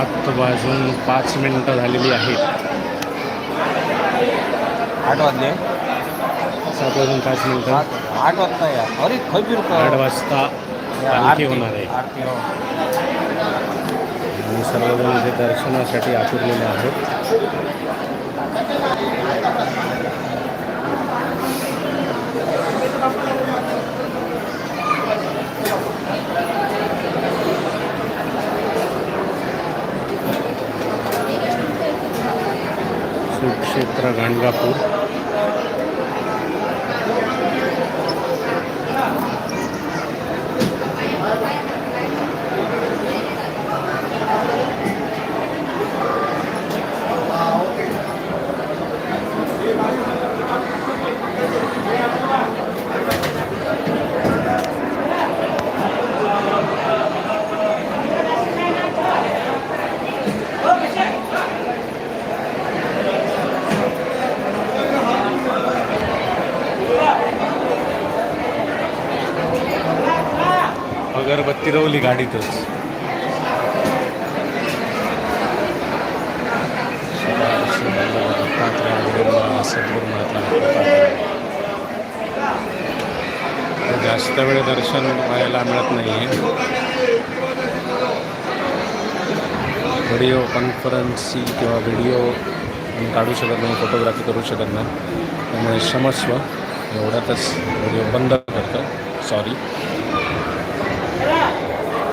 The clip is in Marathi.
सात वाजून पाच मिनिटं झालेली आहेत. आठ वाजले? सात वाजून पाच मिनिटं. आठ वाजता या. अरे खबीर आठ वाजता पालखी होणार आहे. आरती हो. आणि सर्वजण इथे दर्शनासाठी आतुरलेले आहेत. सूट क्षेत्र गाणगापुर अगरबत्ती रवली गाडीतच. जास्त वेळ दर्शन पाहायला मिळत नाही आहे व्हिडिओ कॉन्फरन्सी किंवा व्हिडिओ काढू शकत नाही फोटोग्राफी करू शकत नाही. त्यामुळे क्षमस्व एवढ्यातच व्हिडिओ बंद करतो. Sorry Ayo.